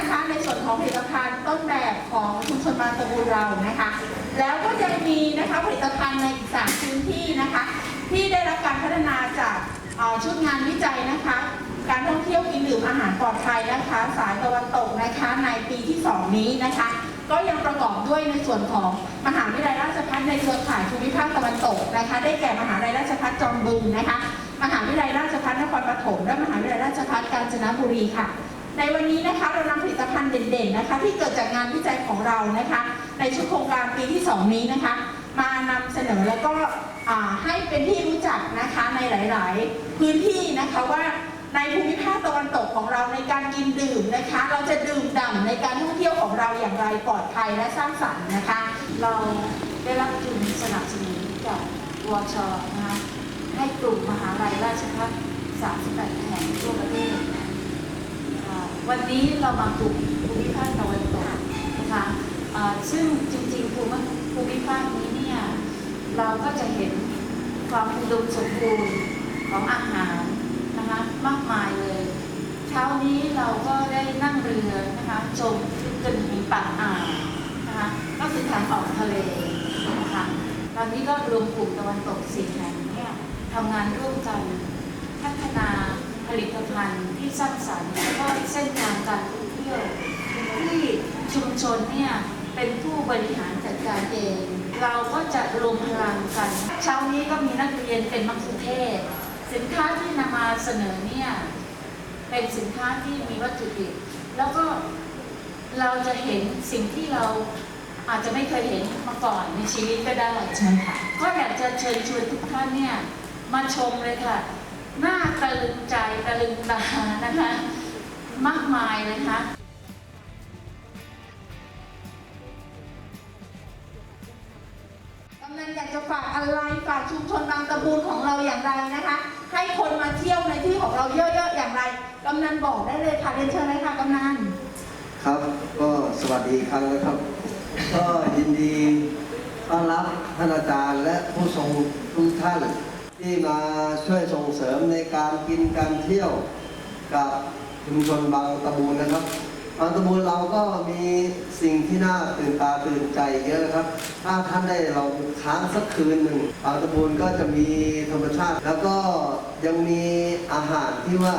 นะคะในส่วนของผลิตภัณฑ์ต้นแบบของชุมชนบางตะบูนเรานะคะ แล้วก็ยังมีนะคะผลิตภัณฑ์ในอีกสามพื้นที่นะคะ ที่ได้รับการพัฒนาจากชุดงานวิจัยนะคะ การท่องเที่ยวกินดื่มอาหารปลอดภัยนะคะ สายตะวันตกนะคะในปีที่ 2 นี้นะคะ ก็ยังประกอบด้วยในส่วนของมหาวิทยาลัยราชภัฏในเครือข่ายภูมิภาคตะวันตกนะคะ ได้แก่มหาวิทยาลัยราชภัฏจอมบึงนะคะ มหาวิทยาลัยราชภัฏนครปฐมและมหาวิทยาลัยราชภัฏกาญจนบุรีค่ะ ในวันนี้นะคะเรานำผลิตภัณฑ์เด่นๆนะคะ ที่เกิดจากงานวิจัยของเรานะคะ ในชุดโครงการปีที่ 2 นี้นะคะ มานำเสนอแล้วก็ให้เป็นที่รู้จักนะคะในหลาย ๆ พื้นที่นะคะว่าในภูมิภาคตะวันตกของเราในการกินดื่มนะคะ เราจะดื่มด่ำในการท่องเที่ยวของเราอย่างไรปลอดภัยและสร้างสรรค์นะคะ เราได้รับทุนสนับสนุนจากวชนะคะให้กลุ่มมหาลัยราชภัฏ38แห่งทั่วประเทศ วันนี้เรามากลุ่มภูมิภาคตะวันตกนะคะซึ่งจริงๆภูมิภูมิภาคนี้เนี่ยเราก็จะเห็นความอุดมสมบูรณ์ของอาหารนะคะมากมายเลย เช้านี้เราก็ได้นั่งเรือนะคะชมจนถึงปากอ่าวนะคะก็คือทางออกทะเลนะคะตอนนี้ก็รวมกลุ่มตะวันตกสี่แห่งเนี่ยทำงานร่วมกันพัฒนา ผลิตภัณฑ์ที่สร้างสรรค์แล้วก็เส้นทางการท่องเที่ยวที่ชุมชนเนี่ยเป็นผู้บริหารจัดการเอง เราก็จะรวมพลังกัน เช้านี้ก็มีนักเรียนเป็นมัคคุเทศ สินค้าที่นำมาเสนอเนี่ยเป็นสินค้าที่มีวัตถุดิบแล้วก็เราจะเห็นสิ่งที่เราอาจจะไม่เคยเห็นมาก่อนในชีวิตก็ได้ใช่ค่ะก็อยากจะเชิญชวนทุกท่านเนี่ยมาชมเลยค่ะ น้าตะลึงใจตะลึงตานะคะ มากมายเลยค่ะกำนันอยากจะฝากอะไรฝากชุมชนบางตะบูนของเราอย่างไรนะคะ ให้คนมาเที่ยวในที่ของเราเยอะๆอย่างไรกำนันบอกได้เลยค่ะเรียนเชิญเลยค่ะกำนันครับ ก็สวัสดีอีกครั้งนะครับ ก็ยินดีต้อนรับท่านอาจารย์และผู้ทรงทุกท่าน ที่มาช่วยส่งเสริมในการกินการเที่ยวกับชุมชนบางตะบูนนะครับบางตะบูนเราก็มีสิ่งที่น่าตื่นตาตื่นใจเยอะครับ ถ้าท่านได้เราค้างสักคืนหนึ่งบางตะบูนก็จะมีธรรมชาติ แล้วก็ยังมีอาหารที่ว่า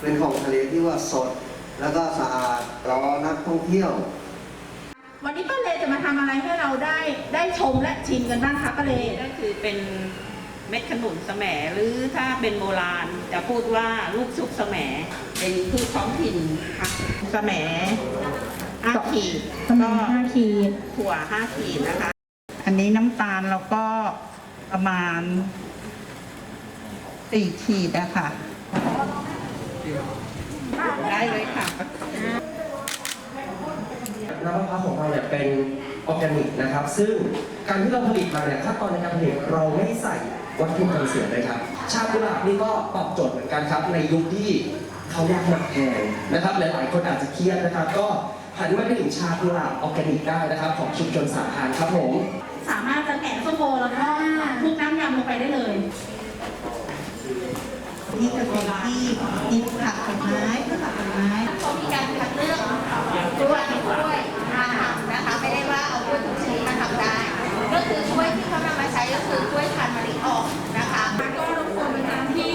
เป็นของทะเลที่ว่าสด แล้วก็สะอาดรอนักท่องเที่ยว วันนี้ป้าเลจะมาทำอะไรให้เราได้ได้ชมและชิมกันบ้างคะป้าเลก็คือเป็น เม็ดขนุนแสมหรือถ้าเป็นโบราณจะพูดว่าลูกชุบแสมเป็นพืชท้องถิ่นค่ะแสมห้าขีดประมาณห้าขีดถั่วห้าขีดนะคะ อันนี้น้ำตาลเราก็ประมาณสี่ขีดอะค่ะ ได้เลยค่ะน้ำมะพร้าวของเราเนี่ยเป็นออร์แกนิกนะครับ ซึ่งการที่เราผลิตมาเนี่ยขั้นตอนในการผลิตเราไม่ใส่ วัตถุกันเสียเลยครับ ชากุหลาบนี่ก็ตอบโจทย์เหมือนกันครับ ในยุคที่เขายากหนักแพงนะครับ หลายๆคนอาจจะเครียดนะครับ ก็หันมาถึงชากุหลาบออร์แกนิกได้นะครับ ของชุมชนสาพานครับผมสามารถจะแกะส้มโอแล้วก็คลุกน้ำยำลงไปได้เลยนี่จะเป็นที่มีผักผลไม้ผักผลไม้เขามีการคัดเลือกกล้วยกล้วยมาทำนะคะ ไม่ได้ว่าเอากล้วยทุกชนิดมาทำได้ ก็คือกล้วยที่เขานำมาใช้ก็คือกล้วยพันธุ์มะลิอ่อนนะคะ ก็รบกวนเป็นการที่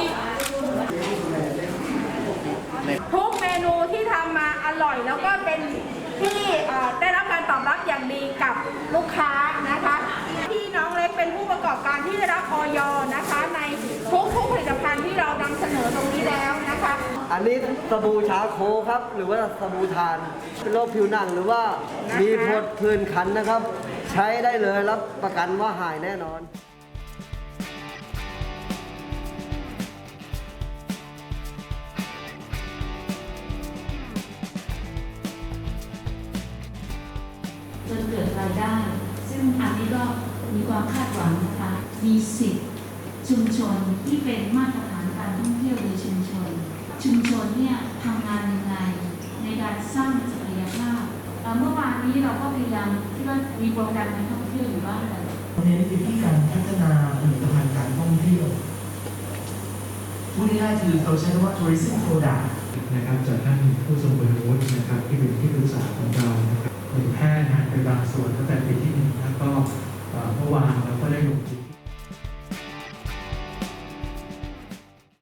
ทุก เมนูที่ทำมาอร่อย แล้วก็เป็นที่ได้รับการตอบรับอย่างดีกับลูกค้านะคะที่น้องเล็กเป็นผู้ประกอบการที่ได้รับออยนะคะ ในทุกทุกๆผลิตภัณฑ์ที่เรานำเสนอตรงนี้แล้วนะคะ อันนี้สบู่ชาโคครับ หรือว่าสบู่ทาน เป็นโรคผิวหนังหรือว่ามีผดผื่นคันนะครับ ใช้ได้เลยรับประกันว่าหายแน่นอน จนเกิดรายได้ ซึ่งอันนี้ก็มีความคาดหวังนะคะมีสิทธิ์ชุมชนที่เป็นมาตรฐานการท่องเที่ยวในชุมชน ชุมชนเนี่ยทำงานยังไงในการสร้างศักยภาพเมื่อวานนี้เราก็พยายามที่ว่ามีโปรแกรมการท่องเที่ยวอยู่บ้างแล้วนนี้คือที่การพัฒนาผลิตภัณฑ์การท่องเที่ยวพูดง่ายๆคือเราใช้คำว่า tourism product นะครับจากท่านผู้ทรงคุณวุฒินะครับที่เป็นที่ วนตั้งแต่ปีที่หนึ่งแล้วก็เมื่อวานเราก็ได้ลงทุน